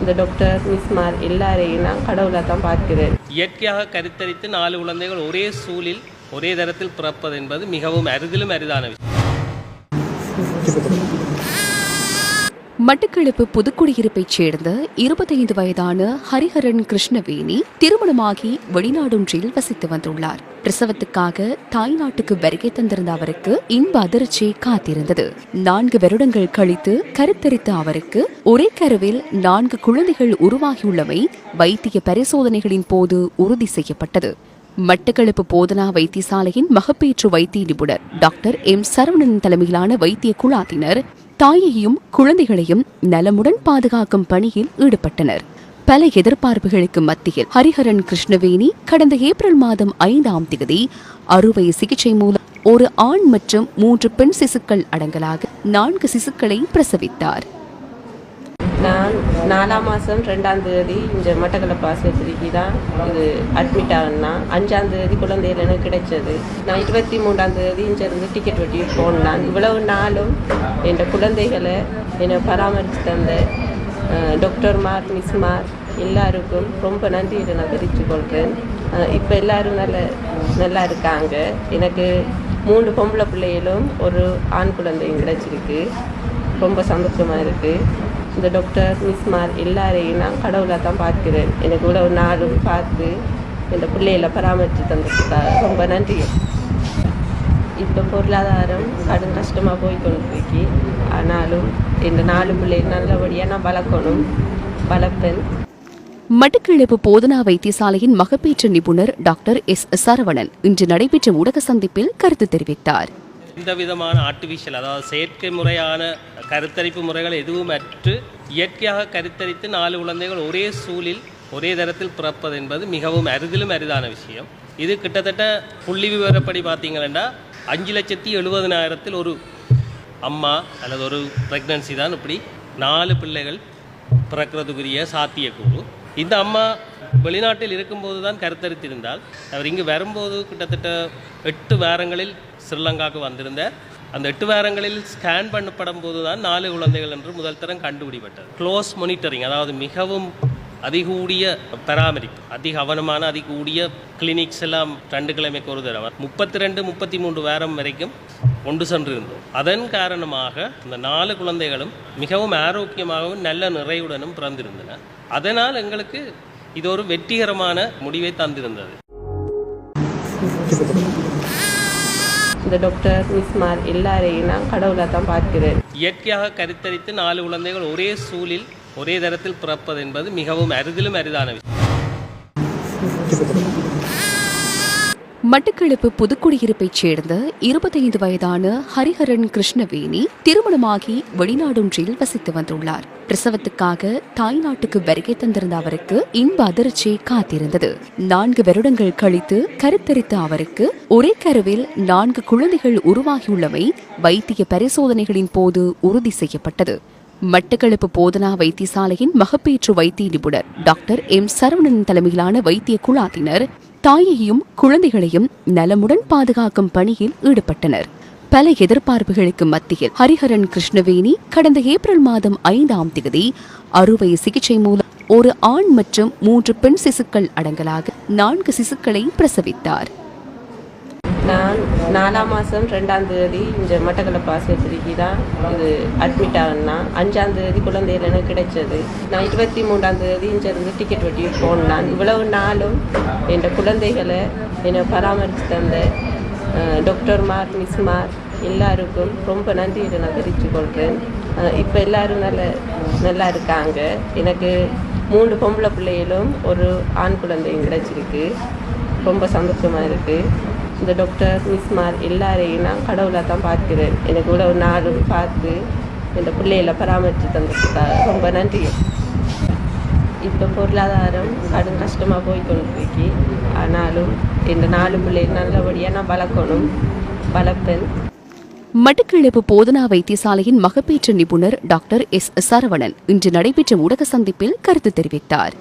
இந்த டாக்டர் மிஸ்மார் எல்லாரையும் நான் கடவுளாக தான் பார்க்கிறேன். இயற்கையாக கருத்தரித்து நாலு குழந்தைகள் ஒரே சூழில் ஒரே தரத்தில் பிறப்பது என்பது மிகவும் அரிதிலும் அரிதான விஷயம். மட்டக்களப்பு புதுக்குடியிருப்பைச் சேர்ந்த இருபத்தைந்து வயதான ஹரிஹரன் கிருஷ்ணவேணி திருமணமாகி வெளிநாடொன்றில் வசித்து வந்துள்ளார். பிரசவத்துக்காக தாய்நாட்டுக்கு வருகை தந்திருந்த அவருக்கு இன்ப அதிர்ச்சி காத்திருந்தது. நான்கு வருடங்கள் கழித்து கருத்தரித்த அவருக்கு ஒரே கருவில் நான்கு குழந்தைகள் உருவாகியுள்ளவை வைத்திய பரிசோதனைகளின் போது உறுதி செய்யப்பட்டது. மட்டக்களப்பு போதனா வைத்தியசாலையின் மகப்பேற்று வைத்திய நிபுணர் டாக்டர் எம் சரவணன் தலைமையிலான வைத்திய குழாத்தினர் தாயையும் குழந்தைகளையும் நலமுடன் பாதுகாக்கும் பணியில் ஈடுபட்டனர். பல எதிர்பார்ப்புகளுக்கு மத்தியில் ஹரிஹரன் கிருஷ்ணவேணி கடந்த ஏப்ரல் மாதம் ஐந்தாம் தேதி அறுவை சிகிச்சை மூலம் ஒரு ஆண் மற்றும் மூன்று பெண் சிசுக்கள் அடங்கலாக நான்கு சிசுக்களை பிரசவித்தார். நான் நாலாம் மாதம் ரெண்டாம் தேதி இந்த மட்டக்களப்பு ஆஸ்பத்திரிக்கு தான் இது அட்மிட் ஆகணும்னா அஞ்சாம் தேதி குழந்தைகள் எனக்கு கிடைச்சது. நான் இருபத்தி மூன்றாம் தேதி இங்கேருந்து டிக்கெட் வெட்டி போனான். இவ்வளவு நாளும் என் குழந்தைகளை என்னை பராமரித்து தந்த டாக்டர்மார் மிஸ்மார் எல்லாருக்கும் ரொம்ப நன்றி நான் தெரிவித்துக் கொள்கிறேன். இப்போ எல்லாரும் நல்ல நல்லா இருக்காங்க. எனக்கு மூணு பொம்பளை பிள்ளைகளும் ஒரு ஆண் குழந்தையும் கிடச்சிருக்கு. ரொம்ப சந்தோஷமாக இருக்குது இந்த டாக்டர் மிஸ்மார் எல்லாரையும் நான் கடவுளாக தான் பார்க்கிறேன். எனக்கு இவ்வளவு நாளும் பார்த்து இந்த பிள்ளைகளை பராமரித்து தந்ததுக்காக ரொம்ப நன்றி. இப்போ பொருளாதாரம் கடும் கஷ்டமாக போய் கொண்டிருக்கு ஆனாலும் இந்த நாலு பிள்ளை நல்லபடியாக நான் வளர்க்கணும். வளர்ப்பேன். மட்டக்களப்பு போதனா வைத்தியசாலையின் மகப்பேற்று நிபுணர் டாக்டர் எஸ் சரவணன் இன்று நடைபெற்ற ஊடக சந்திப்பில் கருத்து தெரிவித்தார். எந்த விதமான ஆர்டிஃபிஷியல் அதாவது செயற்கை முறையான கருத்தரிப்பு முறைகள் எதுவும் அற்று இயற்கையாக கருத்தரித்து நாலு குழந்தைகள் ஒரே சூழில் ஒரே தரத்தில் பிறப்பது என்பது மிகவும் அரிதிலும் அரிதான விஷயம். இது கிட்டத்தட்ட புள்ளி விவரப்படி பார்த்தீங்கன்னா அஞ்சு லட்சத்தி எழுபதனாயிரத்தில் ஒரு அம்மா அல்லது ஒரு ப்ரெக்னன்சி தான் இப்படி நாலு பிள்ளைகள் பிறக்கிறதுக்குரிய சாத்தியக்கூறு. இந்த அம்மா வெளிநாட்டில் இருக்கும்போது தான் கருத்தரித்திருந்தால். அவர் இங்கு வரும்போது கிட்டத்தட்ட எட்டு வாரங்களில் ஸ்ரீலங்காவுக்கு வந்திருந்தார். அந்த எட்டு வாரங்களில் ஸ்கேன் பண்ணப்படும் போது தான் நாலு குழந்தைகள் என்று முதல் தரம் கண்டுபிடிப்பட்டது. க்ளோஸ் மானிட்டரிங் அதாவது மிகவும் அதிகூடிய பராமரிப்பு அதிக கவனமான அதிகூடிய கிளினிக்ஸ் எல்லாம் ரெண்டு கிழமைக்கு ஒரு தடவை முப்பத்தி ரெண்டு முப்பத்தி மூன்று வாரம் வரைக்கும் கொண்டு சென்றிருந்தோம். அதன் காரணமாக இந்த நாலு குழந்தைகளும் மிகவும் ஆரோக்கியமாகவும் நல்ல நிறைவுடனும் பிறந்திருந்தன அதனால் எங்களுக்கு இது ஒரு வெற்றிகரமான முடிவை தந்திருந்தது. இந்த டாக்டர் மிஸ்மார் எல்லாரையும் நான் கடவுளாக தான் பார்க்கிறேன். இயற்கையாக கருத்தரித்து நாலு குழந்தைகள் ஒரே சூழில் ஒரே தரத்தில் பிறப்பது என்பது மிகவும் அரிதிலும் அரிதான விஷயம். மட்டக்களப்பு புதுக்குடியிருப்பைச் சேர்ந்த இருபத்தைந்து வயதான ஹரிஹரன் கிருஷ்ணவேணி திருமணமாகி வெளிநாடொன்றில் வசித்து வந்துள்ளார். பிரசவத்துக்காக தாய்நாட்டுக்கு வருகை தந்திருந்த அவருக்கு இன்ப அதிர்ச்சி காத்திருந்தது. நான்கு வருடங்கள் கழித்து கருத்தரித்த அவருக்கு ஒரே கருவில் நான்கு குழந்தைகள் உருவாகியுள்ளமை வைத்திய பரிசோதனைகளின் போது உறுதி செய்யப்பட்டது. மட்டக்களப்பு போதனா வைத்தியசாலையின் மகப்பேற்று வைத்திய நிபுணர் டாக்டர் எம் சரவணன் தலைமையிலான வைத்திய குழாத்தினர் தாயையும் குழந்தைகளையும் நலமுடன் பாதுகாக்கும் பணியில் ஈடுபட்டனர். பல எதிர்பார்ப்புகளுக்கு மத்தியில் ஹரிஹரன் கிருஷ்ணவேணி கடந்த ஏப்ரல் மாதம் ஐந்தாம் தேதி அறுவை சிகிச்சை மூலம் ஒரு ஆண் மற்றும் மூன்று பெண் சிசுக்கள் அடங்கலாக நான்கு சிசுக்களை பிரசவித்தார். நாலாம் மாதம் ரெண்டாம் தேதி இந்த மட்டக்களப்பு ஆஸ்பத்திரிக்கு தான் இது அட்மிட் ஆகணும்னா அஞ்சாம் தேதி குழந்தைகள் எனக்கு கிடைச்சது. நான் இருபத்தி மூன்றாம் தேதி இங்கேருந்து டிக்கெட் வெட்டி போனான். இவ்வளவு நாளும் என் குழந்தைகளை என்னை பராமரித்து தந்த டாக்டர்மார் மிஸ்மார் எல்லாருக்கும் ரொம்ப நன்றி நான் தெரிவித்து கொள்கிறேன். இப்போ எல்லாரும் நல்ல நல்லா இருக்காங்க. எனக்கு மூணு பொம்பளை பிள்ளைகளும் ஒரு ஆண் குழந்தையும் கிடைச்சிருக்கு. ரொம்ப சந்தோஷமாக இருக்குது இந்த டாக்டர் மிஸ்மார் எல்லாரையும் நான் கடவுளாக தான் பார்க்கிறேன். எனக்கு கூட ஒரு நாள் பார்த்து இந்த பிள்ளைகளை பராமரித்து தந்ததுக்காக ரொம்ப நன்றி. இப்போ பொருளாதாரம் கடும் கஷ்டமாக போய் கொண்டிருக்கு. ஆனாலும் இந்த நாலு பிள்ளை நல்லபடியாக நான் வளர்க்கணும். வளர்ப்பேன். மட்டக்களப்பு போதனா வைத்தியசாலையின் மகப்பேற்று நிபுணர் டாக்டர் எஸ் சரவணன் இன்று நடைபெற்ற ஊடக சந்திப்பில் கருத்து தெரிவித்தார்.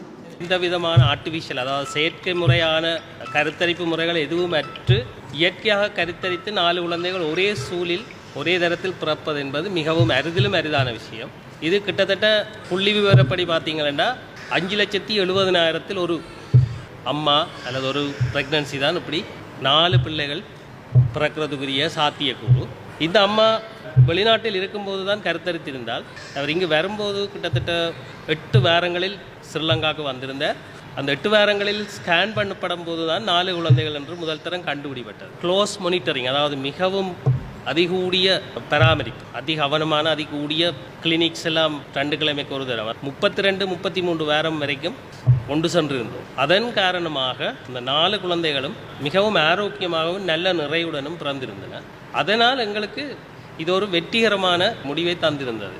எந்த விதமான ஆர்டிஃபிஷியல் அதாவது செயற்கை முறையான கருத்தரிப்பு முறைகள் எதுவும் அற்று இயற்கையாக கருத்தரித்து நாலு குழந்தைகள் ஒரே சூழில் ஒரே தரத்தில் பிறப்பது என்பது மிகவும் அரிதிலும் அரிதான விஷயம். இது கிட்டத்தட்ட புள்ளி விவரப்படி பார்த்தீங்கன்னா அஞ்சு லட்சத்தி எழுபதனாயிரத்தில் ஒரு அம்மா அல்லது ஒரு ப்ரெக்னன்சி தான் இப்படி நாலு பிள்ளைகள் பிறக்கிறதுக்குரிய சாத்தியக்கூறு. இந்த அம்மா வெளிநாட்டில் இருக்கும்போது தான் கருத்தரித்திருந்தால் அவர் இங்கு வரும்போது கிட்டத்தட்ட எட்டு வாரங்களில் ஸ்ரீலங்காவுக்கு வந்திருந்தார். அந்த எட்டு வாரங்களில் ஸ்கேன் பண்ணப்படும் போது தான் நாலு குழந்தைகள் என்று முதல் தரம் கண்டுபிடிப்பட்டது க்ளோஸ் மானிட்டரிங் அதாவது மிகவும் அதிகூடிய பராமரிப்பு அதி கவனமான அதிகூடிய கிளினிக்ஸ் எல்லாம் ரெண்டு கிழமைக்கு ஒரு தடவை. முப்பத்தி ரெண்டு முப்பத்தி மூன்று வாரம் வரைக்கும் கொண்டு சென்றிருந்தோம். அதன் காரணமாக இந்த நாலு குழந்தைகளும் மிகவும் ஆரோக்கியமாகவும் நல்ல நிறையுடனும் பிறந்திருந்தன. அதனால் எங்களுக்கு இது ஒரு வெற்றிகரமான முடிவை தந்திருந்தது.